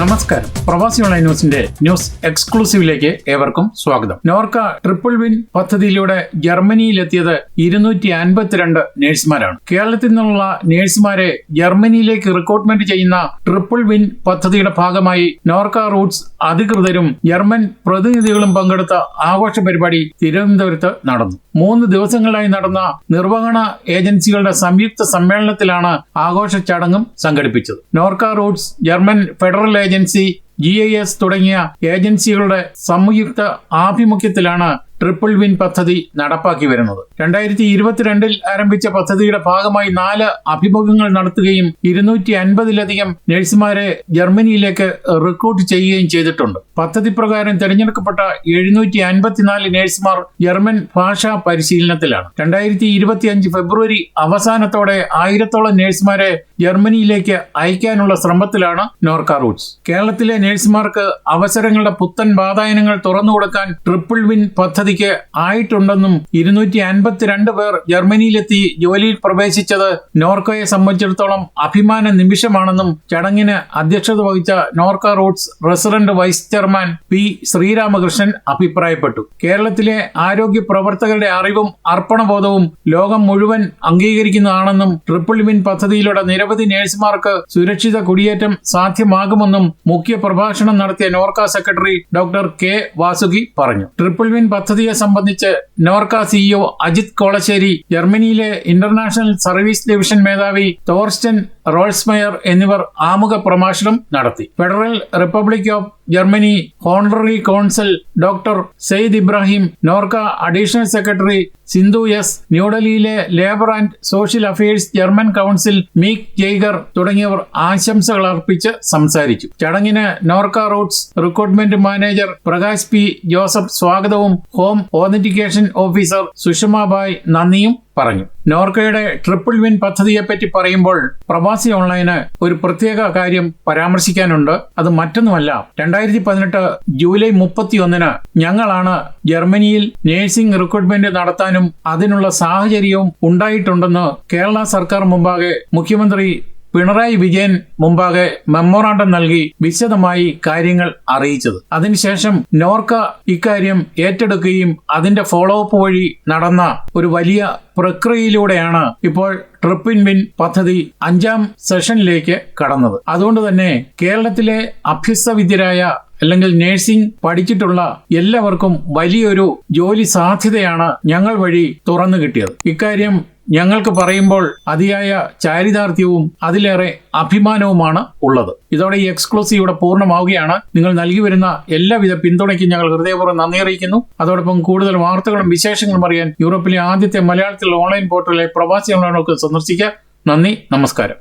നമസ്കാരം. പ്രവാസി ഓൺലൈൻ ന്യൂസിന്റെ ന്യൂസ് എക്സ്ക്ലൂസീവിലേക്ക് ഏവർക്കും സ്വാഗതം. നോർക്ക ട്രിപ്പിൾ വിൻ പദ്ധതിയിലൂടെ ജർമ്മനിയിലെത്തിയത് ഇരുന്നൂറ്റി അൻപത്തിരണ്ട് നഴ്സുമാരാണ്. കേരളത്തിൽ നിന്നുള്ള നഴ്സുമാരെ ജർമ്മനിയിലേക്ക് റിക്രൂട്ട്മെന്റ് ചെയ്യുന്ന ട്രിപ്പിൾ വിൻ പദ്ധതിയുടെ ഭാഗമായി നോർക്ക റൂട്ട്സ് അധികൃതരും ജർമ്മൻ പ്രതിനിധികളും പങ്കെടുത്ത ആഘോഷ പരിപാടി തിരുവനന്തപുരത്ത് നടന്നു. മൂന്ന് ദിവസങ്ങളിലായി നടന്ന നിർവഹണ ഏജൻസികളുടെ സംയുക്ത സമ്മേളനത്തിലാണ് ആഘോഷ ചടങ്ങും സംഘടിപ്പിച്ചത്. Norka Roots German federal agency G I S തുടങ്ങിയ ഏജൻസികളുടെ സംയുക്ത ആഭിമുഖ്യത്തിലാണ് ട്രിപ്പിൾ വിൻ പദ്ധതി നടപ്പാക്കി വരുന്നത്. രണ്ടായിരത്തി ഇരുപത്തിരണ്ടിൽ ആരംഭിച്ച പദ്ധതിയുടെ ഭാഗമായി നാല് അഭിമുഖങ്ങൾ നടത്തുകയും ഇരുന്നൂറ്റി അൻപതിലധികം നഴ്സുമാരെ ജർമ്മനിയിലേക്ക് റിക്രൂട്ട് ചെയ്യുകയും ചെയ്തിട്ടുണ്ട്. പദ്ധതി പ്രകാരം തിരഞ്ഞെടുക്കപ്പെട്ട എഴുന്നൂറ്റി അൻപത്തിനാല് നഴ്സുമാർ ജർമ്മൻ ഭാഷാ പരിശീലനത്തിലാണ്. രണ്ടായിരത്തി ഇരുപത്തി അഞ്ച് ഫെബ്രുവരി അവസാനത്തോടെ ആയിരത്തോളം നഴ്സുമാരെ ജർമ്മനിയിലേക്ക് അയക്കാനുള്ള ശ്രമത്തിലാണ് നോർക്ക റൂട്ട്സ്. കേരളത്തിലെ നഴ്സുമാർക്ക് അവസരങ്ങളുടെ പുത്തൻ വാതായനങ്ങൾ തുറന്നു കൊടുക്കാൻ ട്രിപ്പിൾ വിൻ പദ്ധതിക്ക് ആയിട്ടുണ്ടെന്നും ഇരുന്നൂറ്റി അൻപത്തിരണ്ട് പേർ ജർമ്മനിയിലെത്തി ജോലിയിൽ പ്രവേശിച്ചത് നോർക്കയെ സംബന്ധിച്ചിടത്തോളം അഭിമാന നിമിഷമാണെന്നും ചടങ്ങിന് അധ്യക്ഷത വഹിച്ച Norka Roots resident vice chairman P Sreeramakrishnan അഭിപ്രായപ്പെട്ടു. കേരളത്തിലെ ആരോഗ്യ പ്രവർത്തകരുടെ അറിവും അർപ്പണബോധവും ലോകം മുഴുവൻ അംഗീകരിക്കുന്നതാണെന്നും ട്രിപ്പിൾ വിൻ പദ്ധതിയിലൂടെ നിരവധി നഴ്സുമാർക്ക് സുരക്ഷിത കുടിയേറ്റം സാധ്യമാകുമെന്നും മുഖ്യ പ്രഭാഷണം നടത്തിയ Norka secretary doctor K Vasuki പറഞ്ഞു. ട്രിപ്പിൾ വിൻ പദ്ധതിയെ സംബന്ധിച്ച് നോർക്ക സിഇഒ അജിത് കോളശ്ശേരി ജർമ്മനിയിലെ ഇന്റർനാഷണൽ സർവീസ് ഡിവിഷൻ മേധാവി തോർസ്റ്റൻ റോൾസ്മയർ എന്നിവർ ആമുഖ പ്രഭാഷണം നടത്തി. Federal republic of Germany honorary consul doctor Syed Ibrahim Norka additional secretary Sindhu S ന്യൂഡൽഹിയിലെ labour and social affairs German council Meik Jaeger തുടങ്ങിയവർ ആശംസകൾ അർപ്പിച്ച് സംസാരിച്ചു. ചടങ്ങിന് Norka Roots recruitment manager Prakash P Joseph സ്വാഗതവും ഹോം ഓതന്റിക്കേഷൻ ഓഫീസർ സുഷമാബായ് നന്ദിയും പറഞ്ഞു. നോർക്കയുടെ triple win പദ്ധതിയെപ്പറ്റി പറയുമ്പോൾ പ്രവാസി ഓൺലൈന് ഒരു പ്രത്യേക കാര്യം പരാമർശിക്കാനുണ്ട്. അത് മറ്റൊന്നുമല്ല. രണ്ടായിരത്തി പതിനെട്ട് ജൂലൈ മുപ്പത്തിയൊന്നിന് ഞങ്ങളാണ് ജർമ്മനിയിൽ നഴ്സിംഗ് റിക്രൂട്ട്മെന്റ് നടത്താനും അതിനുള്ള സാഹചര്യവും ഉണ്ടായിട്ടുണ്ടെന്ന് കേരള സർക്കാർ മുമ്പാകെ മുഖ്യമന്ത്രി പിണറായി വിജയൻ മുമ്പാകെ മെമ്മോറാണ്ടം നൽകി വിശദമായി കാര്യങ്ങൾ അറിയിച്ചത്. അതിനുശേഷം നോർക്ക ഇക്കാര്യം ഏറ്റെടുക്കുകയും അതിന്റെ ഫോളോ അപ്പ് വഴി നടന്ന ഒരു വലിയ പ്രക്രിയയിലൂടെയാണ് ഇപ്പോൾ ട്രിപ്പിൻ വിൻ പദ്ധതി അഞ്ചാം സെഷനിലേക്ക് കടന്നത്. അതുകൊണ്ട് തന്നെ കേരളത്തിലെ അഭ്യസ്തവിദ്യരായ അല്ലെങ്കിൽ നഴ്സിംഗ് പഠിച്ചിട്ടുള്ള എല്ലാവർക്കും വലിയൊരു ജോലി സാധ്യതയാണ് ഞങ്ങൾ വഴി തുറന്നു കിട്ടിയത്. ഇക്കാര്യം ഞങ്ങൾക്ക് പറയുമ്പോൾ അതിയായ ചാരിതാർത്ഥ്യവും അതിലേറെ അഭിമാനവുമാണ് ഉള്ളത്. ഇതോടെ ഈ എക്സ്ക്ലൂസീവ് ഇവിടെ പൂർണമാവുകയാണ്. നിങ്ങൾ നൽകി വരുന്ന എല്ലാവിധ പിന്തുണയ്ക്കും ഞങ്ങൾ ഹൃദയപൂർവം നന്ദി അറിയിക്കുന്നു. അതോടൊപ്പം കൂടുതൽ വാർത്തകളും വിശേഷങ്ങളും അറിയാൻ യൂറോപ്പിലെ ആദ്യത്തെ മലയാളത്തിലുള്ള ഓൺലൈൻ പോർട്ടലിലെ പ്രവാസി ഓൺലൈനുകൾക്ക് സന്ദർശിക്കുക. നന്ദി നമസ്കാരം.